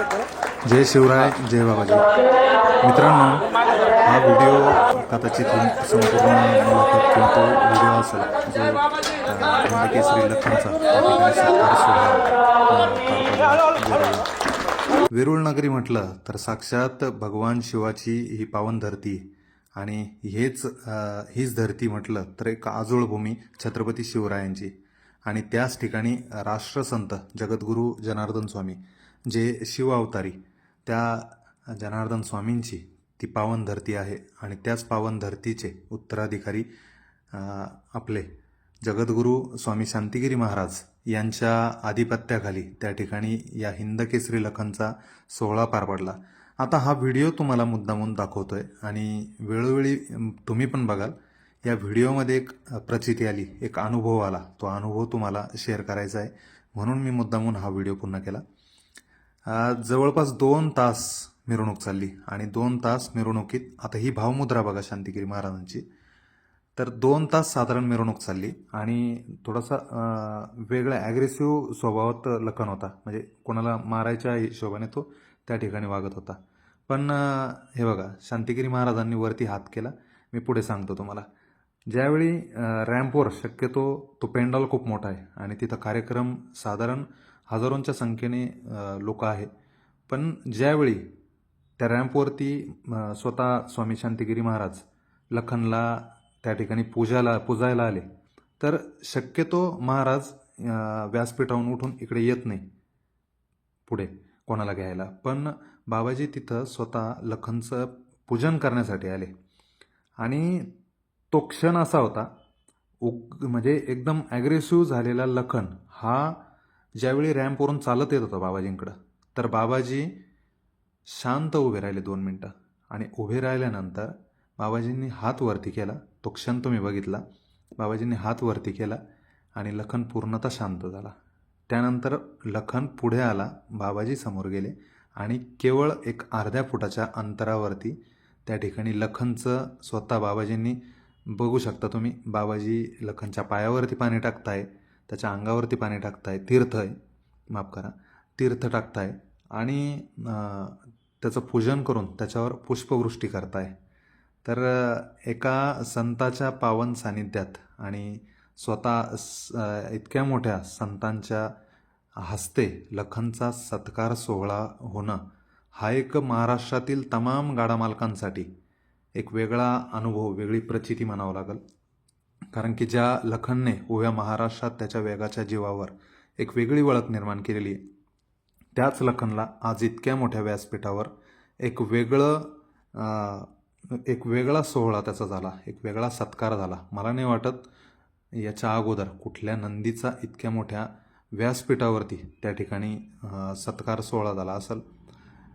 जय शिवराय जय बाबाजी मित्रांनो हा व्हिडिओ कदाचित संपूर्ण मुलाखत किंवा तो व्हिडिओ असेल जो केसरी लखनचा सोहळा वेरूळ. नगरी म्हटलं तर साक्षात भगवान शिवाची ही पावन धरती आणि हेच हीच धरती म्हटलं तर एक आजोळ भूमी छत्रपती शिवरायांची आणि त्याच ठिकाणी राष्ट्रसंत जगद्गुरू जनार्दन स्वामी जे शिव अवतारी त्या जनार्दन स्वामींची ती पावन धरती आहे आणि त्याच पावन धरतीचे उत्तराधिकारी आपले जगद्गुरू स्वामी शांतिगिरी महाराज यांच्या आधिपत्याखाली त्या ठिकाणी या हिंदकेसरी लखनचा सोहळा पार पडला. आता हा व्हिडिओ तुम्हाला मुद्दामून आहे आणि वेळोवेळी तुम्ही पण बघाल. या व्हिडिओमध्ये एक प्रचिती आली एक अनुभव आला. तो अनुभव तुम्हाला शेअर करायचा आहे. म्हणून मी मुद्दामून हा व्हिडिओ पूर्ण केला. जवळपास दोन तास मिरवणूक चालली आणि दोन तास मिरवणुकीत आता ही भावमुद्रा बघा शांतिगिरी महाराजांची. तर दोन तास साधारण मिरवणूक चालली आणि थोडासा वेगळ्या वेगळा ॲग्रेसिव्ह स्वभावात लखन होता. म्हणजे कोणाला मारायच्या हिशोबाने तो त्या ठिकाणी वागत होता. पण हे बघा शांतिगिरी महाराजांनी वरती हात केला. मी पुढे सांगतो तुम्हाला. ज्यावेळी रॅम्पवर शक्यतो तो पेंडॉल खूप मोठा आहे आणि तिथं कार्यक्रम साधारण हजारोंच्या संख्येने लोक आहे पण ज्यावेळी त्या रॅम्पवरती स्वतः स्वामी शांतिगिरी महाराज लखनला त्या ठिकाणी पूजाला पूजायला आले तर शक्यतो महाराज व्यासपीठाहून व्यासपीठावरून उठून इकडे येत नाही पुढे कोणाला घ्यायला. पण बाबाजी तिथं स्वतः लखनचं पूजन करण्यासाठी आले. आणि तो क्षण असा होता उग म्हणजे एकदम ॲग्रेसिव्ह झालेला लखन हा ज्यावेळी रॅम्पवरून चालत येत होता बाबाजींकडं तर बाबाजी शांत उभे राहिले दोन मिनटं. आणि उभे राहिल्यानंतर बाबाजींनी हात वरती केला. तो क्षण तुम्ही बघितला. बाबाजींनी हात वरती केला आणि लखन पूर्णतः शांत झाला. त्यानंतर लखन पुढे आला बाबाजी समोर गेले आणि केवळ एक अर्ध्या फुटाच्या अंतरावरती त्या ठिकाणी लखनचं स्वतः बाबाजींनी बघू शकता तुम्ही. बाबाजी लखनच्या पायावरती पाणी टाकताय. त्याच्या अंगावरती पाणी टाकताय तीर्थ आहे माफ करा तीर्थ टाकताय आणि त्याचं पूजन करून त्याच्यावर पुष्पवृष्टी करताय. तर एका संताच्या पावन सानिध्यात आणि स्वतः स- इतक्या मोठ्या संतांच्या हस्ते लखनचा सत्कार सोहळा होणं हा एक महाराष्ट्रातील तमाम गाडा मालकांसाठी एक वेगळा अनुभव वेगळी प्रचिती म्हणावं लागेल. कारण की ज्या लखनने ओव्या महाराष्ट्रात त्याच्या वेगाच्या जीवावर एक वेगळी ओळख निर्माण केलेली आहे त्याच लखनला आज इतक्या मोठ्या व्यासपीठावर एक वेगळं एक वेगळा सोहळा त्याचा झाला एक वेगळा सत्कार झाला. मला नाही वाटत याच्या अगोदर कुठल्या नंदीचा इतक्या मोठ्या व्यासपीठावरती त्या ठिकाणी सत्कार सोहळा झाला असेल.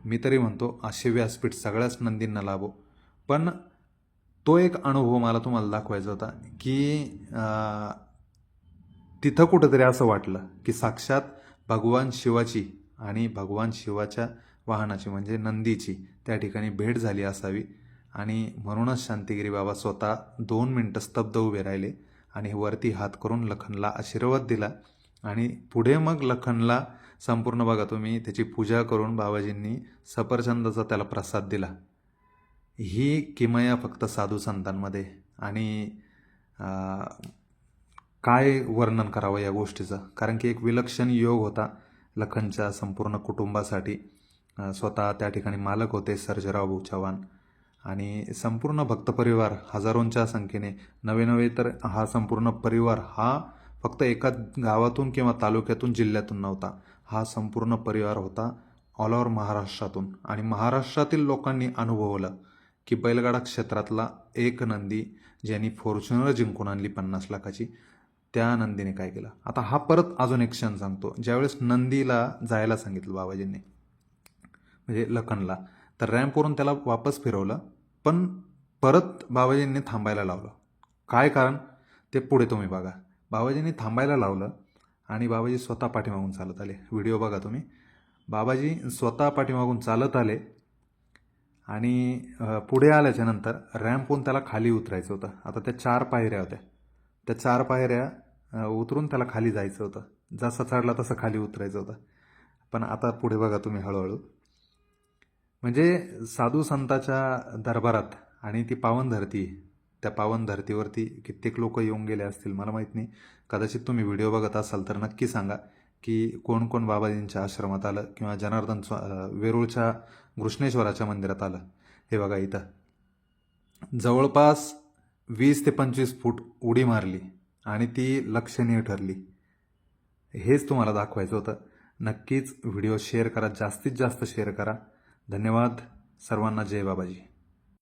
मी तरी म्हणतो असे व्यासपीठ सगळ्याच नंदींना लाभो. पण तो एक अनुभव मला तुम्हाला दाखवायचा होता की तिथं कुठंतरी असं वाटलं की साक्षात भगवान शिवाची आणि भगवान शिवाच्या वाहनाची म्हणजे नंदीची त्या ठिकाणी भेट झाली असावी. आणि म्हणूनच शांतिगिरी बाबा स्वतः दोन मिनटं स्तब्ध उभे राहिले आणि वरती हात करून लखनला आशीर्वाद दिला. आणि पुढे मग लखनला संपूर्ण बघा तुम्ही त्याची पूजा करून बाबाजींनी सफरचंदाचा त्याला प्रसाद दिला. ही किमया फक्त साधू संतांमध्ये आणि काय वर्णन करावं या गोष्टीचं? कारण की एक विलक्षण योग होता लखनच्या संपूर्ण कुटुंबासाठी. स्वतः त्या ठिकाणी मालक होते सर्जराव भाऊ चव्हाण आणि संपूर्ण भक्त परिवार हजारोंच्या संख्येने नवे नवे तर हा संपूर्ण परिवार हा फक्त एका गावातून किंवा तालुक्यातून जिल्ह्यातून नव्हता. हा संपूर्ण परिवार होता ऑल ओव्हर महाराष्ट्रातून. आणि महाराष्ट्रातील लोकांनी अनुभवलं. की बैलगाडा क्षेत्रातला एक नंदी ज्यांनी फॉर्च्युनर जिंकून आणली पन्नास लाखाची त्या नंदीने काय केलं? आता हा परत अजून एक क्षण सांगतो. ज्यावेळेस नंदीला जायला सांगितलं बाबाजींनी म्हणजे लखनला तर रॅम्पवरून त्याला वापस फिरवलं पण परत बाबाजींनी थांबायला लावलं. काय कारण? ते पुढे तुम्ही बघा. बाबाजींनी थांबायला लावलं आणि बाबाजी स्वतः पाठीमागून चालत आले. व्हिडिओ बघा तुम्ही. बाबाजी स्वतः पाठीमागून चालत आले आणि पुढे आल्याच्यानंतर रॅम्पहून त्याला खाली उतरायचं होतं. आता त्या चार पायऱ्या होत्या. त्या चार पायऱ्या उतरून त्याला खाली जायचं होतं. जसा चढला तसं खाली उतरायचं होतं. पण आता पुढे बघा तुम्ही हळूहळू. म्हणजे साधू संताच्या दरबारात आणि ती पावन धरती त्या पावन धर्तीवरती कित्येक लोक येऊन गेले असतील मला माहीत नाही. कदाचित तुम्ही व्हिडिओ बघत असाल तर नक्की सांगा की कोण कोण बाबाजींच्या आश्रमात आलं किंवा जनार्दन स्वा वेरूळच्या घृष्णेश्वराच्या मंदिरात आलं. हे बघा इथं. जवळपास वीस ते पंचवीस फूट उडी मारली आणि ती लक्षणीय ठरली. हेच तुम्हाला दाखवायचं होतं. नक्कीच व्हिडिओ शेअर करा जास्तीत जास्त शेअर करा. धन्यवाद. सर्वांना जय बाबाजी.